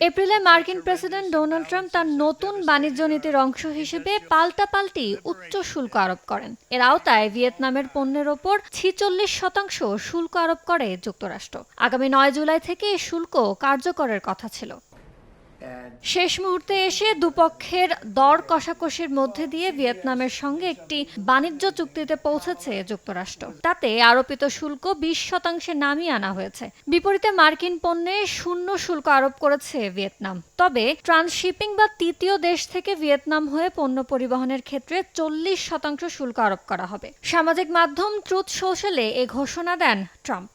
এপ্রিলে মার্কিন president Donald Trump তার নতুন বাণিজ্য নীতির অংশ হিসেবে পাল্টাপাল্টি উচ্চ শুল্ক আরোপ করেন। এর আওতায় ভিয়েতনামের পণ্যের ওপর ছিচল্লিশ শতাংশ শুল্ক আরোপ করে যুক্তরাষ্ট্র। আগামী নয় জুলাই থেকে এই শুল্ক কার্যকরের কথা ছিল। শেষ মুহূর্তে এসে দুপক্ষের দর কষাকষির মধ্যে দিয়ে ভিয়েতনামের সঙ্গে একটি বাণিজ্য চুক্তিতে পৌঁছেছে যুক্তরাষ্ট্র। তাতে আরোপিত শুল্ক বিশ শতাংশে নামিয়ে আনা হয়েছে। বিপরীতে মার্কিন পণ্যে শূন্য শুল্ক আরোপ করেছে ভিয়েতনাম। তবে ট্রান্সশিপিং বা তৃতীয় দেশ থেকে ভিয়েতনাম হয়ে পণ্য পরিবহনের ক্ষেত্রে চল্লিশ শতাংশ শুল্ক আরোপ করা হবে। সামাজিক মাধ্যম ট্রুথ সোশ্যালে এ ঘোষণা দেন ট্রাম্প।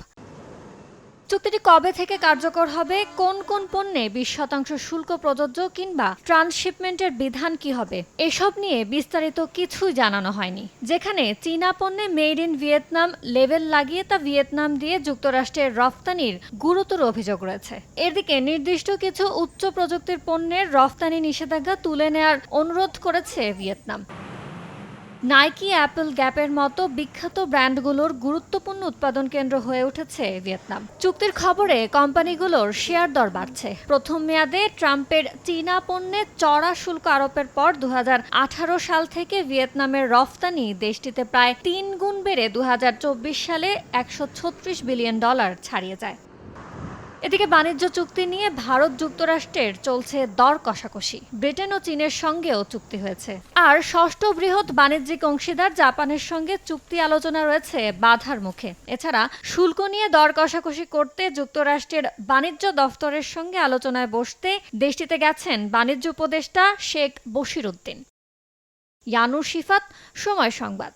চুক্তিটি কবে থেকে কার্যকর হবে? কোন কোন পণ্যে বিশ শতাংশ শুল্ক প্রযোজ্য কিংবা ট্রান্সশিপমেন্টের বিধান কি হবে? এসব নিয়ে বিস্তারিত কিছুই জানানো হয়নি। যেখানে চীনা পণ্যে মেড ইন ভিয়েতনাম লেভেল লাগিয়ে তা ভিয়েতনাম দিয়ে যুক্তরাষ্ট্রের রফতানির গুরুতর অভিযোগ রয়েছে। এদিকে নির্দিষ্ট কিছু উচ্চ প্রযুক্তির পণ্যের রফতানি নিষেধাজ্ঞা তুলে নেয়ার অনুরোধ করেছে ভিয়েতনাম। নাইকি অ্যাপল গ্যাপের মতো বিখ্যাত ব্র্যান্ডগুলোর গুরুত্বপূর্ণ উৎপাদন কেন্দ্র হয়ে উঠেছে ভিয়েতনাম। চুক্তির খবরে কোম্পানিগুলোর শেয়ার দর বাড়ছে। প্রথম মেয়াদে ট্রাম্পের চীনা পণ্যে চড়া শুল্ক আরোপের পর দুহাজার আঠারো সাল থেকে ভিয়েতনামের রফতানি দেশটিতে প্রায় তিন গুণ বেড়ে দু হাজার চব্বিশ সালে একশো ছত্রিশ বিলিয়ন ডলার ছাড়িয়ে যায়। এদিকে বাণিজ্য চুক্তি নিয়ে ভারত যুক্তরাষ্ট্রের চলছে দর কষাকষি। ব্রিটেন ও চীনের সঙ্গেও চুক্তি হয়েছে। আর ষষ্ঠ বৃহৎ বাণিজ্যিক অংশীদার জাপানের সঙ্গে চুক্তি আলোচনা রয়েছে বাধার মুখে। এছাড়া শুল্ক নিয়ে দর কষাকষি করতে যুক্তরাষ্ট্রের বাণিজ্য দফতরের সঙ্গে আলোচনায় বসতে দেশটিতে গেছেন বাণিজ্য উপদেষ্টা শেখ বশির উদ্দিন। ইয়ানুর সময় সংবাদ।